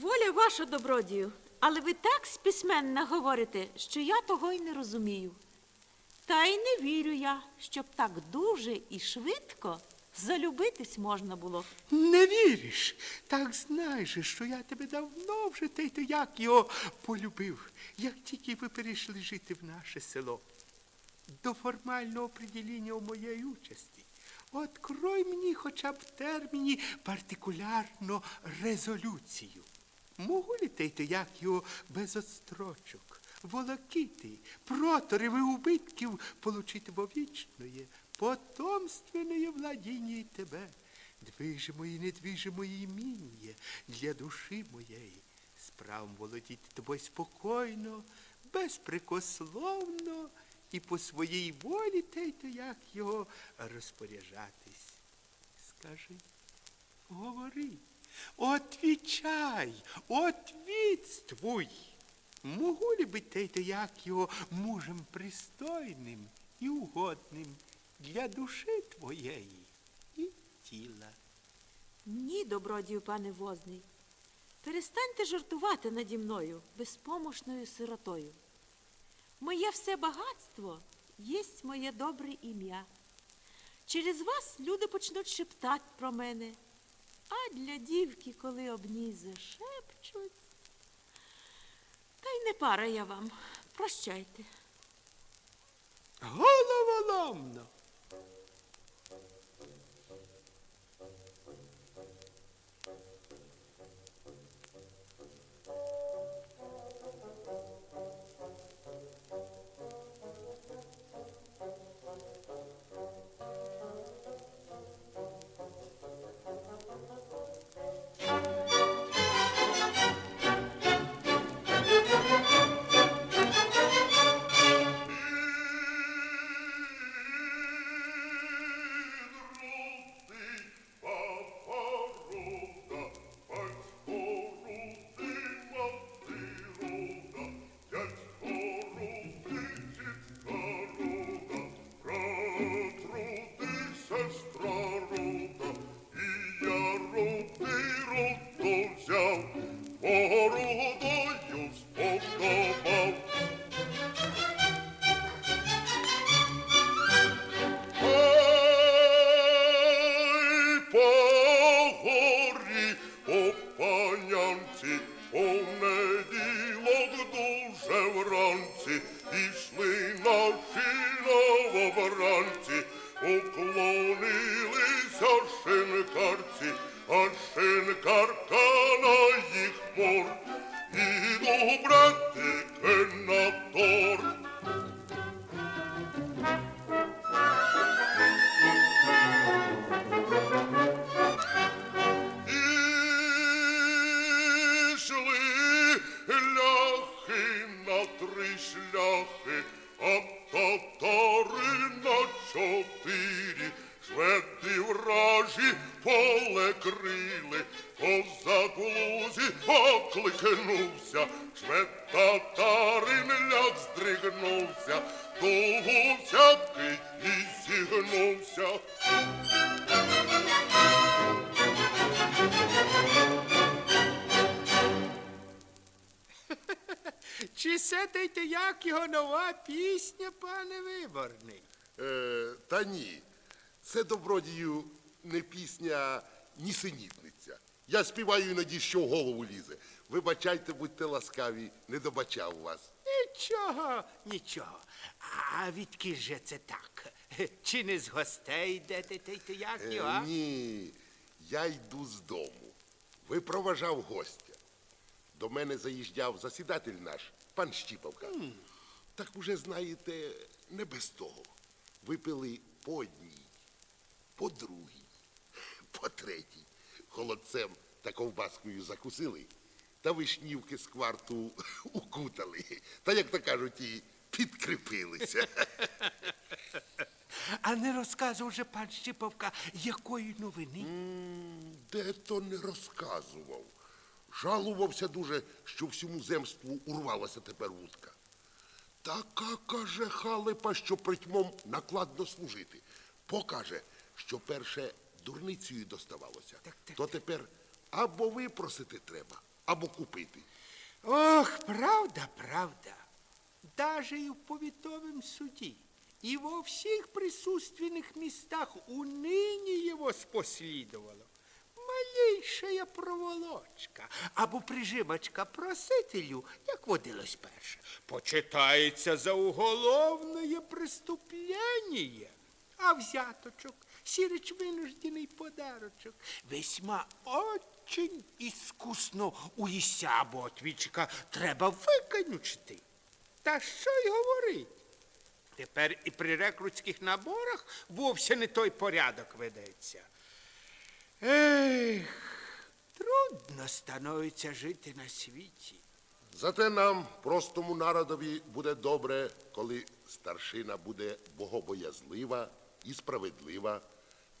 Воля ваша, добродію, але ви так списьменна говорите, що я того й не розумію. Та й не вірю я, щоб так дуже і швидко залюбитись можна було. Не віриш? Так знай же, що я тебе давно вже те й то як його полюбив, як тільки ви перейшли жити в наше село. До формального определення у моєї участі. Открой мені хоча б терміні партикулярно резолюцію. Могу ли те й то як його без отстрочок, волокити, проторів і убитків получити вовічної, потомственної владіння тебе, движимої, недвижимої іміння для душі моєї, з правом володіти тобою спокійно, безпрекословно і по своїй волі те то як його розпоряджатись. Скажи, говори, отвічай, отвітствуй. Могу ли быть те як його мужем пристойним і угодним для душі твоєї і тіла? Ні, добродію, пане возний. Перестаньте жартувати наді мною, безпомощною сиротою. Моє все багатство єсть моє добре ім'я. Через вас люди почнуть шептати про мене. А для дівки, коли об ній зашепчуть. Та й не пара я вам. Прощайте. Головоломно. Порудою як його нова пісня, пане виборний? Е, та ні, це добродію не пісня, ні синітниця. Я співаю іноді, що в голову лізе. Вибачайте, будьте ласкаві, не добачав вас. Нічого, нічого. А відки же це так? Чи не з гостей йдете те й то як Е, його? а? ні, я йду з дому. Ви проважав гостя. До мене заїжджав засідатель наш, пан Щіпавка. Так уже знаєте, не без того. Випили по одній, по другій, по третій. Холодцем та ковбаскою закусили, та вишнівки з кварту укутали. Та, як то кажуть, і підкріпилися. А не розказував же пан Щиповка, якої новини? Де то не розказував. Жалувався дуже, що всьому земству урвалася тепер вудка. Така, каже, халепа, що притьмом накладно служити. Покаже, що перше дурницею доставалося, Так, так, то тепер або випросити треба, або купити. Ох, правда, правда. Даже и в повітовом суді, и во всіх присутственных местах уныне его спослідувало. Малейшая проволочка або прижимочка просителю, як водилось перше, почитається за уголовне преступлення. А взяточок, сіреч винуждений подарочок, весьма очень іскусно у лісябу отвічка треба виконючити. Та що й говорить? Тепер і при рекрутських наборах вовсе не той порядок ведеться. Ех, трудно становиться жити на світі. Зате нам, простому народові, буде добре, коли старшина буде богобоязлива і справедлива,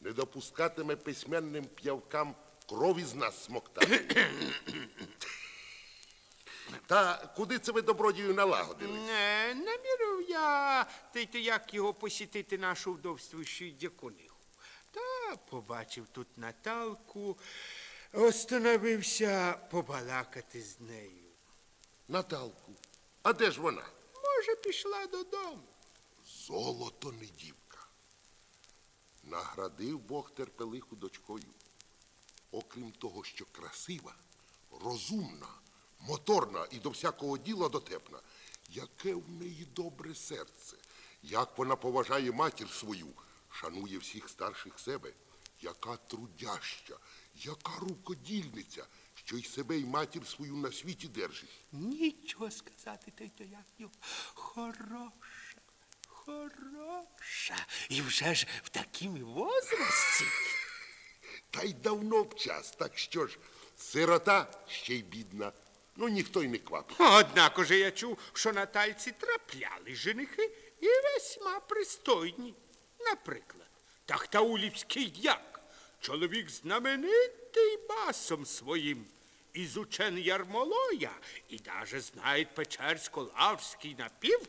не допускатиме письменним п'явкам крові з нас смоктати. Та куди це ви добродію налагодили? Не, намірив я ти як його посітити нашу вдовствуючу дякуниху. Побачив тут Наталку, остановився побалакати з нею. Наталку, а де ж вона? Може, пішла додому. Золото не дівка. Наградив Бог терпелиху дочкою. Окрім того, що красива, розумна, моторна і до всякого діла дотепна, яке в неї добре серце, як вона поважає матір свою, шанує всіх старших себе, яка трудяща, яка рукодільниця, що й себе, й матір свою на світі держить. Нічого сказати, та й то як. Хороша, хороша. І вже ж в такім возрасті. Та й давно б час, так що ж, сирота ще й бідна. Ну ніхто й не квапить. Однак уже я чув, що на тальці трапляли женихи і весьма пристойні. Наприклад, Тахтаулівський дяк, чоловік знаменитий басом своїм, із учен Ярмолоя і даже знає Печерсько-Лавський напів.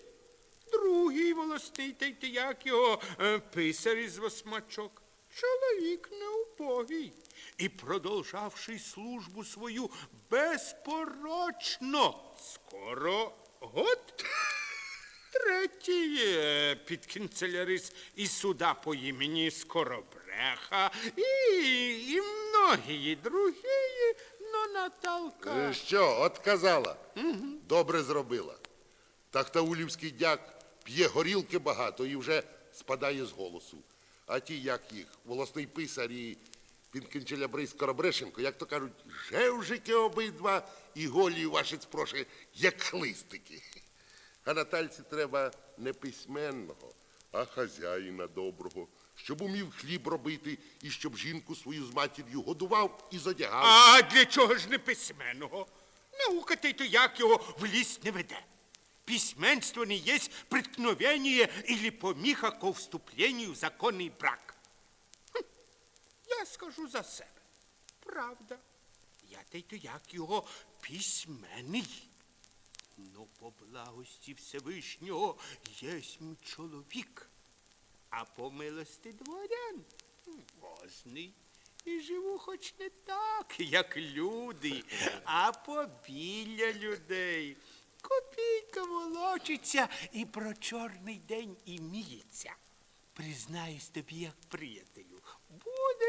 Другий волосний тейте, як його е, писар із восьмачок. Чоловік неубогий і продовжавши службу свою безпорочно. Скоро год. Третій е, підкінцелярис із суда по імені Скоробреха і, і многії другі, но Наталка. Е, Що, отказала? Добре зробила. Тахтаулівський дяк п'є горілки багато і вже спадає з голосу. А ті, як їх, волосний писар і Пінкінчелябрий Скоробрешенко, як то кажуть, жевжики обидва і голі ваші спроши, як хлистики. А Натальці треба не письменного, а хазяїна доброго, щоб умів хліб робити і щоб жінку свою з матір'ю годував і зодягав. А для чого ж не письменного? Наука ти то як його в ліс не веде. Письменство не есть преткновение или поміха ко вступлению в законний брак. Хм, я скажу за себе. Правда. Я та й то як його письменний. Ну, по благості Всевишнього єсмь чоловік, а по милості дворян возний. І живу хоч не так, як люди, а побіля людей. Копійка волочиться і про чорний день іміється. Признаюсь тобі, як приятелю,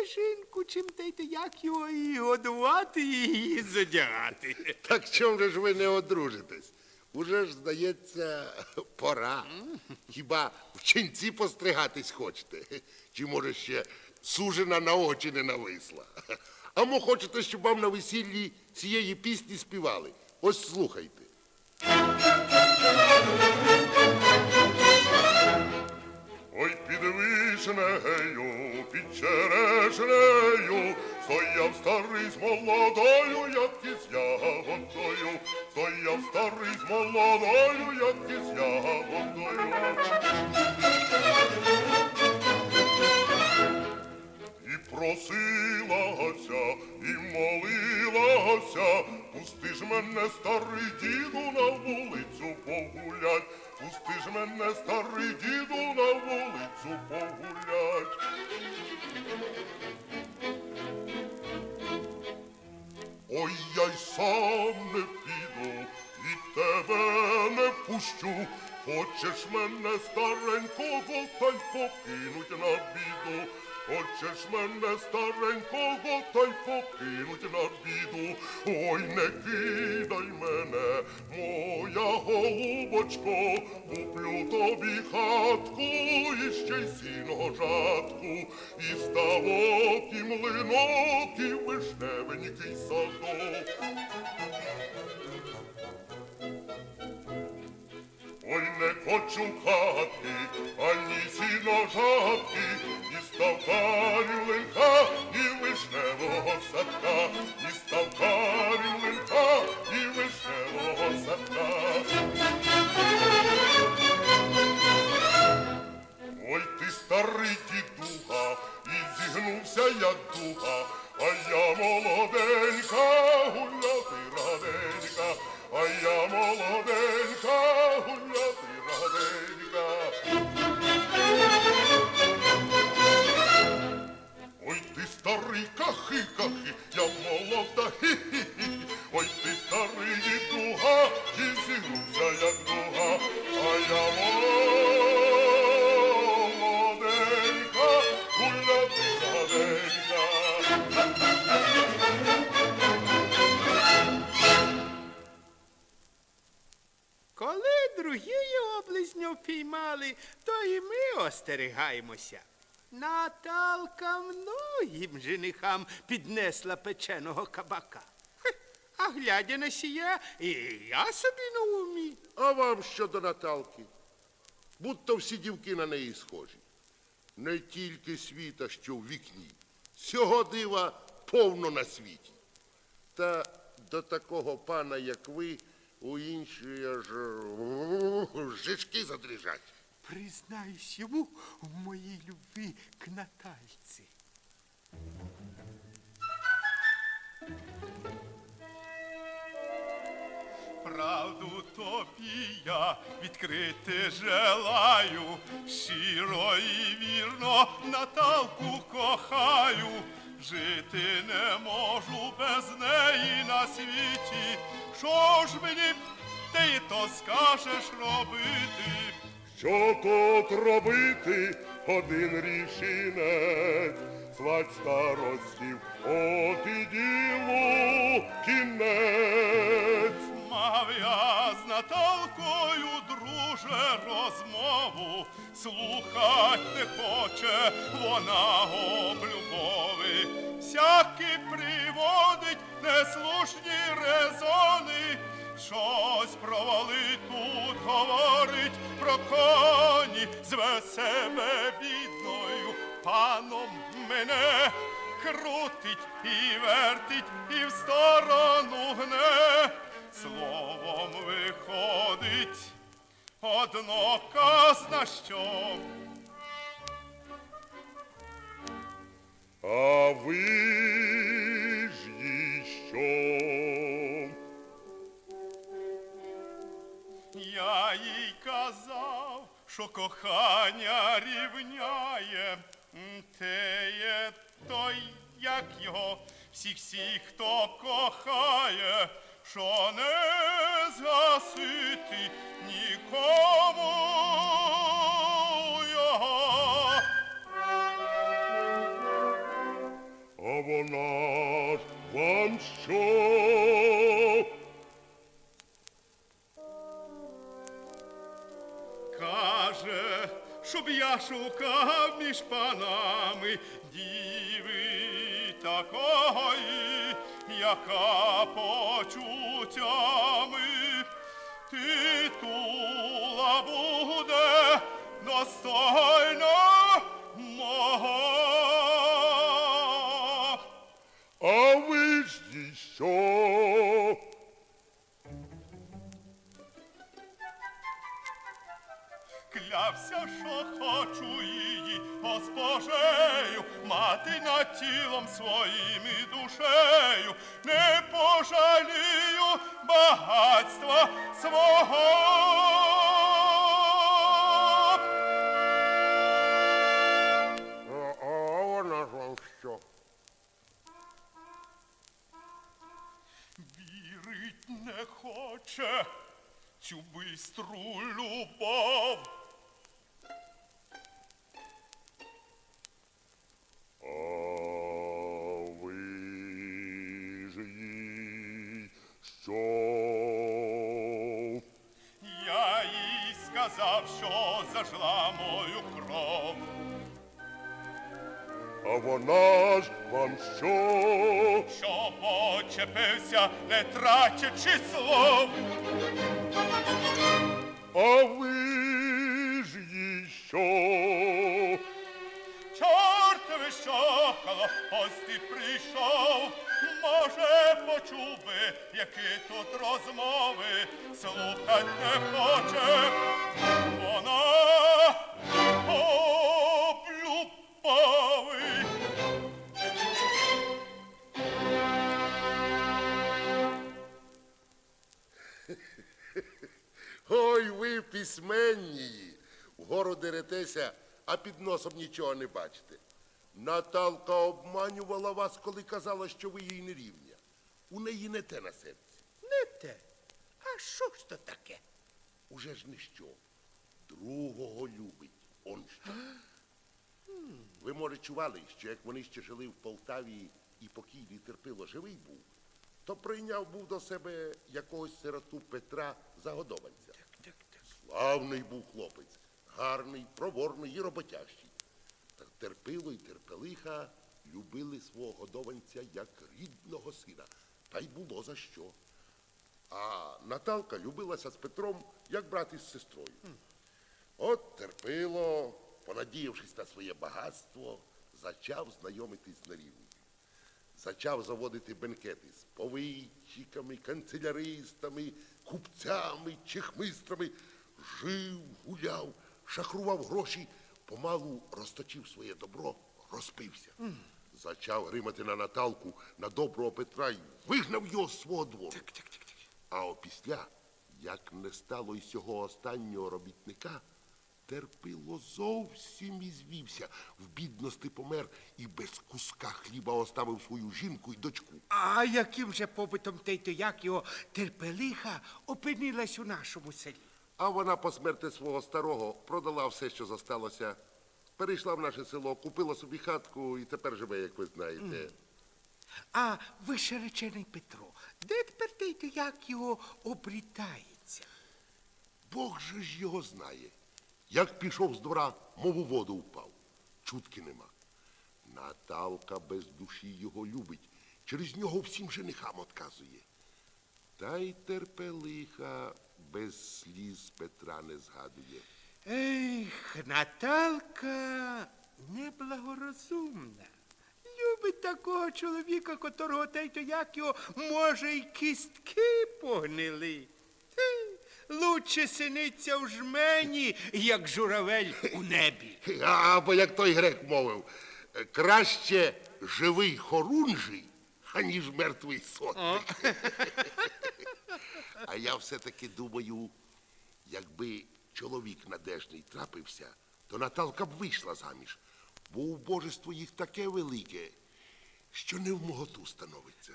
жінку чим та й як його і годувати, і її задягати. Так чом же ж ви не одружитесь? Уже ж, здається, пора. Хіба в ченці постригатись хочете? Чи може ще сужена на очі не нависла? А мо хочете, щоб вам на весіллі цієї пісні співали? Ось слухайте. Ой, під вишнею, під черешнею, стояв старий з молодою, як із ягодою, стояв старий з молодою, як із ягодою. І просилася, і молилася, пусти ж мене, старий діду, на вулицю погулять, Пусти ж мене, старий діду, на вулицю погулять. Ой, я й сам не піду, і тебе не пущу. Хочеш мене старенького, та й покинуть на біду. Хочеш мене старенького та й покинуть на біду. Ой, не кидай мене, моя голубочко, куплю тобі хатку і ще й сіно жатку, і ставок, і млинок, і вишневенький садок. Не хочу хати, ані сіножапки, ні ставка, ні линка, і вишневого садка, Коли другі облизню впіймали, то і ми остерігаємося. Наталка многим женихам піднесла печеного кабака. А глядя на сія, і я собі на умі. А вам що до Наталки? Будто всі дівки на неї схожі. Не тільки світа, що в вікні. Цього дива повно на світі. Та до такого пана, як ви, у інші аж жички задрижать. Признаюсь йому в моїй любві к Натальці. Правду тобі я відкрити желаю, щиро і вірно Наталку кохаю, жити не можу без неї на світі. Що ж мені ти то скажеш робити? Що тут робити, один рішинець, Свать старостів, от і ділу кінець. Мав я з Наталкою, друже, розмову, слухать не хоче вона об любові. Всякі приводить неслушні резони, щось провали тут говорить про коні, зве себе бідною паном мене крутить і вертить, і в сторону гне. Словом виходить, одно казна що. А ви ж що? Я їй казав, що кохання рівняє, М, те є той, як його, всіх всіх, хто кохає, що не згасити нікому вона вам що? Каже, щоб я шукав між панами діви такої, яка почуттями титула буде достойна що? Клявся, що хочу її госпожею, мати над тілом своїм і душею, не пожалію багатства свого. Що? Хоче, цю бистру любов. А ви ж їй що? Я їй сказав, що зажила мою кров. А вона ж вам що? Що почепився, не тратячи слов. А ви ж що? Чортове щоколо, ось ти прийшов. Може, почув би, які тут розмови, слухать не хоче. Вона Ой, ви письменні. Вгору деретеся, а під носом нічого не бачите. Наталка обманювала вас, коли казала, що ви їй не рівня. У неї не те на серці. Не те. А що ж то таке? Уже ж не що. Другого любить. Он що. Ви, може, чували, що як вони ще жили в Полтаві і покійний терпило живий був, то прийняв був до себе якогось сироту Петра Загодованця. Славний був хлопець, гарний, проворний і роботящий. Та терпило й терпелиха любили свого годованця як рідного сина. Та й було за що. А Наталка любилася з Петром, як брат із сестрою. От терпило, понадіявшись на своє багатство, зачав знайомитись на рівні. Зачав заводити бенкети з повийчиками, канцеляристами, купцями, чехмистрами. Жив, гуляв, шахрував гроші, помалу розточив своє добро, розпився. Зачав гримати на Наталку, на доброго Петра й вигнав його з свого двору. А опісля, як не стало й цього останнього робітника, терпило зовсім і звівся, в бідності помер і без куска хліба оставив свою жінку й дочку. А яким же побитом те й то як його терпелиха опинилась у нашому селі? А вона по смерти свого старого продала все, що зосталося, перейшла в наше село, купила собі хатку і тепер живе, як ви знаєте. А вишеречений Петро, де тепер те й як його обрітається? Бог же ж його знає. Як пішов з двора, мов у воду впав. Чутки нема. Наталка без душі його любить, через нього всім женихам отказує. Та й терпелиха без сліз Петра не згадує. Ех, Наталка неблагорозумна. Любить такого чоловіка, котрого те й то як його, може, й кістки погнили. Е, Лучше синиться в жмені, як журавель у небі. Або як той грек мовив, краще живий хорунжий, аніж мертвий сотник. А я все-таки думаю, якби чоловік надежний трапився, то Наталка б вийшла заміж, бо убожество їх таке велике, що не в моготу становиться.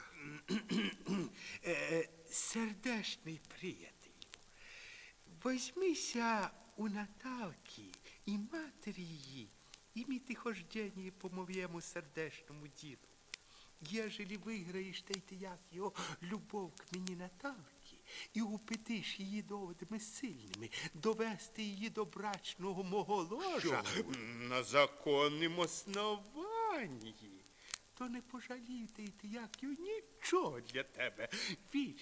Е, сердешний приятелю, возьмися у Наталки і матері її, іміти хождення по моєму сердечному ділу. Ежели виграєш та й ти як його любов к мені Наталки і упитиш її доводами сильними, довести її до брачного мого ложа на законним основанні, то не пожалію ти й ти як його нічого для тебе. Вір,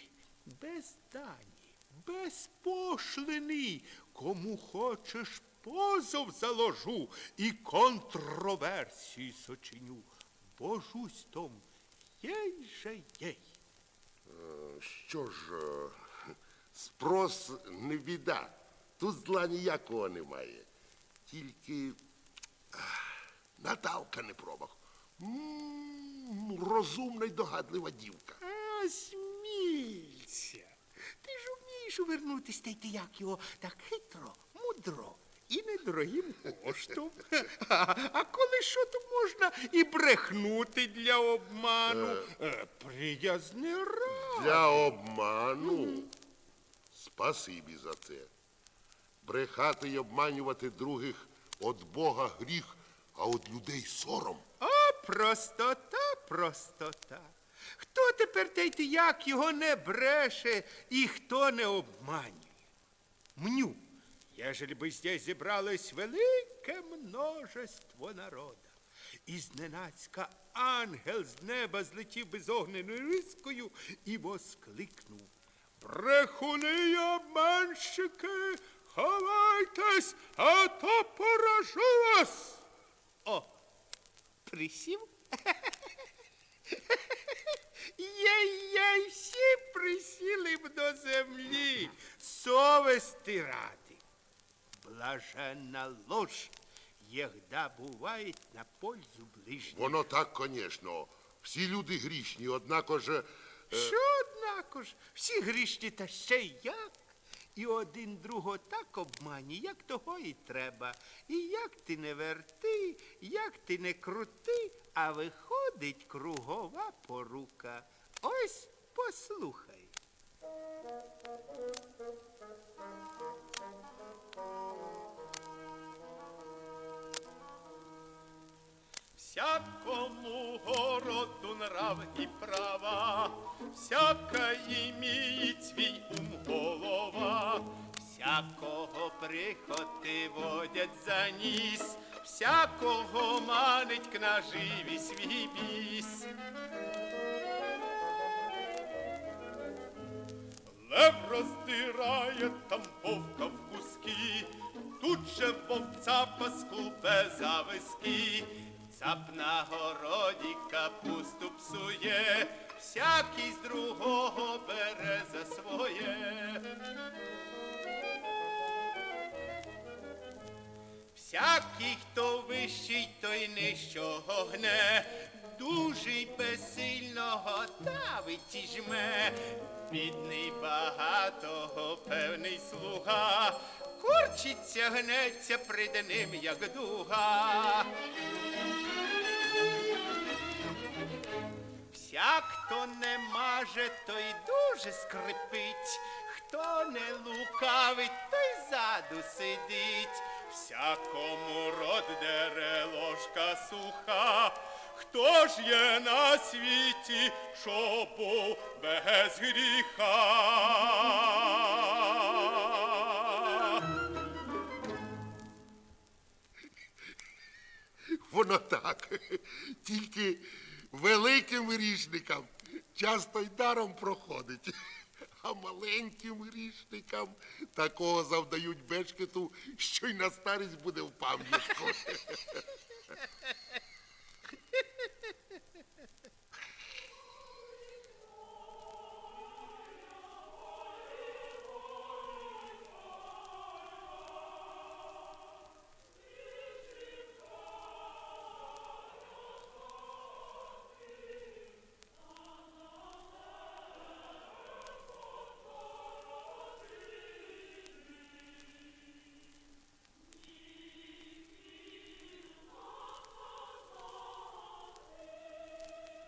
без дані, без пошлини, кому хочеш позов заложу і контроверсії сочиню. Божусь том, єй же єй. Що ж, е, спрос не біда. Тут зла ніякого немає. Тільки ах, Наталка не промах. М, Розумна й догадлива дівка. А, смійся. Ти ж вмієш увернутись та й ти як його так хитро, мудро і недорогим коштом. А, а коли що, то можна і брехнути для обману. Е, Приязни раз. Для обману Спасибі за це. Брехати й обманювати других от Бога гріх, а от людей сором. О, простота, простота. Хто тепер тейте як його не бреше і хто не обманює? Мню, ежели би здесь зібралось велике множество народа, і зненацька ангел з неба злетів би з огненою рискою і воскликнув. Брехуни й обманщики, ховайтесь, а то поражу вас. О, присів? Є-є, всі присіли б до землі, совести ради. Блаженна ложь, єгда буває на пользу ближнім. Воно так, конечно. Всі люди грішні, однако ж. е, Що, однако ж, всі грішні та ще як? І один другого так обмані, як того і треба. І як ти не верти, як ти не крути, а виходить кругова порука. Ось послухай. Всякому городу нрав і права, всяка іміє свій ум голова, всякого прихоти водять за ніс, всякого манить к наживі свій біс. Лев роздирає там вовка в куски, тут же вовця пасклубе за виски, цап на городі капусту псує, всякий з другого бере за своє. Всякий, хто вищий, той нижчого гне, дужий безсильного давить і жме, бідний багатого певний слуга, курчиться, гнеться пред ним, як дуга. Всяк, хто не маже, той дуже скрипить, хто не лукавить, той ззаду сидить. Всякому рот дере ложка суха. Хто ж є на світі, що був без гріха? Воно так. Тільки великим грішникам часто й даром проходить. А маленьким грішникам такого завдають бешкету, що й на старість буде в пам'ятку.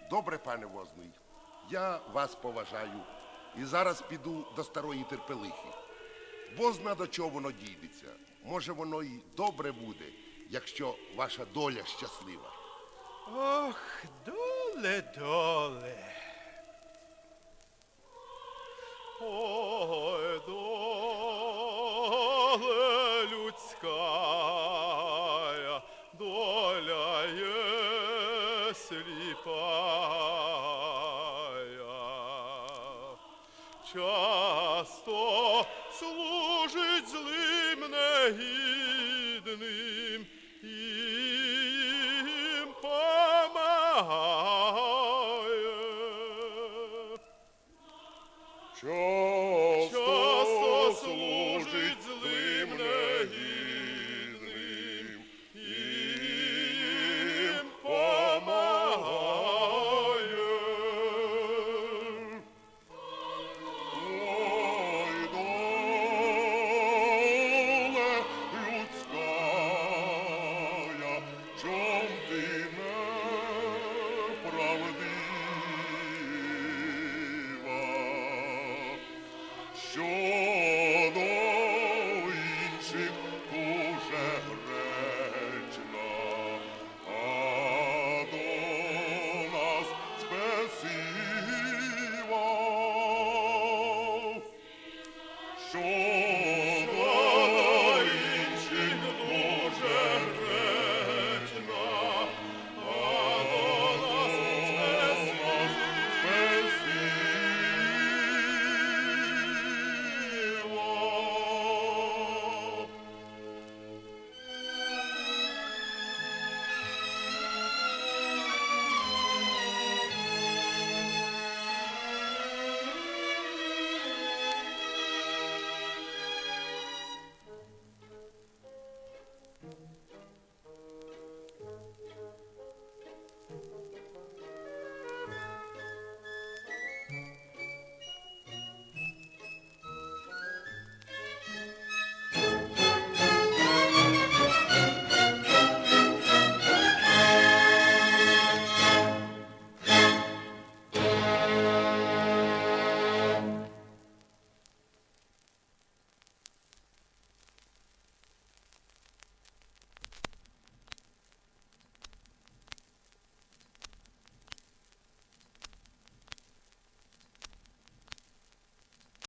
Добре, пане возний, я вас поважаю і зараз піду до старої терпелихи. Бозна до чого воно дійдеться. Може, воно й добре буде, якщо ваша доля щаслива. Ох, доле, доле.